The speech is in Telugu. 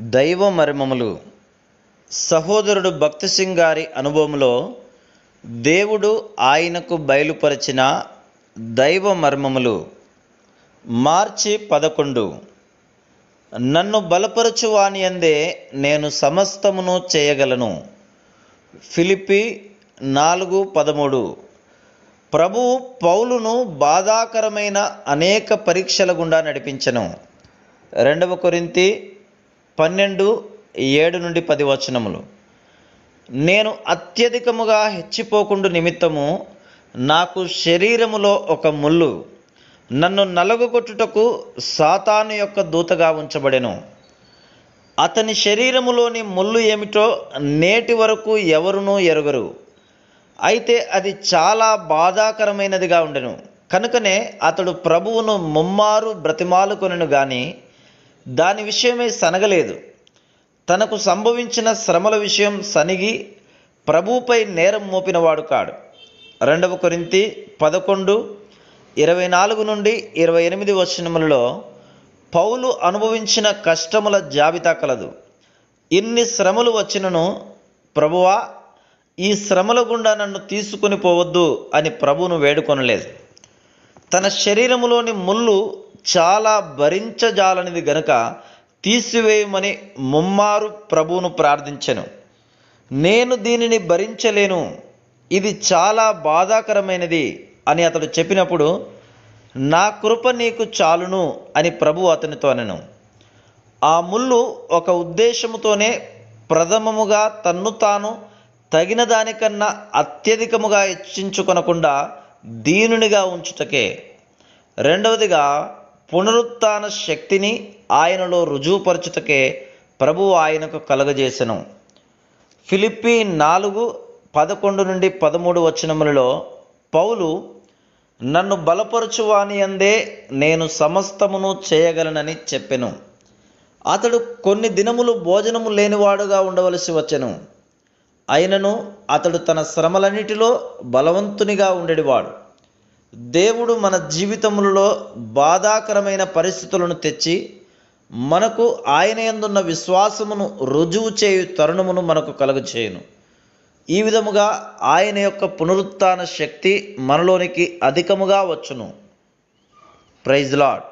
దైవ మర్మములు సహోదరుడు భక్తి సింగ్ గారి అనుభవంలో దేవుడు ఆయనకు బయలుపరిచిన దైవ మర్మములు మార్చి పదకొండు. నన్ను బలపరచువాని అందే నేను సమస్తమును చేయగలను. ఫిలిపి నాలుగు పదమూడు. ప్రభువు పౌలును బాధాకరమైన అనేక పరీక్షల గుండా నడిపించను. రెండవ కొరింతి పన్నెండు ఏడు నుండి పది వచనములు. నేను అత్యధికముగా హెచ్చిపోకుండు నిమిత్తము నాకు శరీరములో ఒక ముళ్ళు నన్ను నలుగుకొట్టుటకు సాతాను యొక్క దూతగా ఉంచబడెను. అతని శరీరములోని ముళ్ళు ఏమిటో నేటి వరకు ఎవరునూ ఎరుగరు. అయితే అది చాలా బాధాకరమైనదిగా ఉండెను. కనుకనే అతడు ప్రభువును ముమ్మారు బ్రతిమాలుకొనను గాని దాని విషయమై సనగలేదు. తనకు సంభవించిన శ్రమల విషయం సనిగి ప్రభుపై నేరం మోపినవాడు కాడు. రెండవ కొరింతి పదకొండు ఇరవై నాలుగు నుండి ఇరవై ఎనిమిది వచనములలో పౌలు అనుభవించిన కష్టముల జాబితా కలదు. ఇన్ని శ్రమలు వచ్చినను ప్రభువా ఈ శ్రమల గుండా నన్ను తీసుకుని పోవద్దు అని ప్రభువును వేడుకొనలేదు. తన శరీరములోని ముళ్ళు చాలా భరించజాలనిది గనుక తీసివేయమని ముమ్మారు ప్రభువును ప్రార్థించెను. నేను దీనిని భరించలేను. ఇది చాలా బాధాకరమైనది అని అతడు చెప్పినప్పుడు నా కృప నీకు చాలును అని ప్రభు అతనితో అనను. ఆ ముళ్ళు ఒక ఉద్దేశముతోనే ప్రథమముగా తన్ను తాను తగిన దానికన్నా అత్యధికముగా హెచ్చించుకొనకుండా దీనునిగా ఉంచుటకే. రెండవదిగా పునరుత్న శక్తిని ఆయనలో రుజువుపరచుటకే ప్రభు ఆయనకు కలగజేసెను. ఫిలిప్పి నాలుగు పదకొండు నుండి పదమూడు వచనములలో పౌలు నన్ను బలపరచువాని అందే నేను సమస్తమును చేయగలనని చెప్పెను. అతడు కొన్ని దినములు భోజనము లేనివాడుగా ఉండవలసి వచ్చెను. అయినను అతడు తన శ్రమలన్నిటిలో బలవంతునిగా ఉండేవాడు. దేవుడు మన జీవితములలో బాధాకరమైన పరిస్థితులను తెచ్చి మనకు ఆయన యందున్న విశ్వాసమును రుజువు చేయు తరుణమును మనకు కలుగచేయును. ఈ విధముగా ఆయన యొక్క పునరుత్న శక్తి మనలోనికి అధికముగా వచ్చును. Praise lord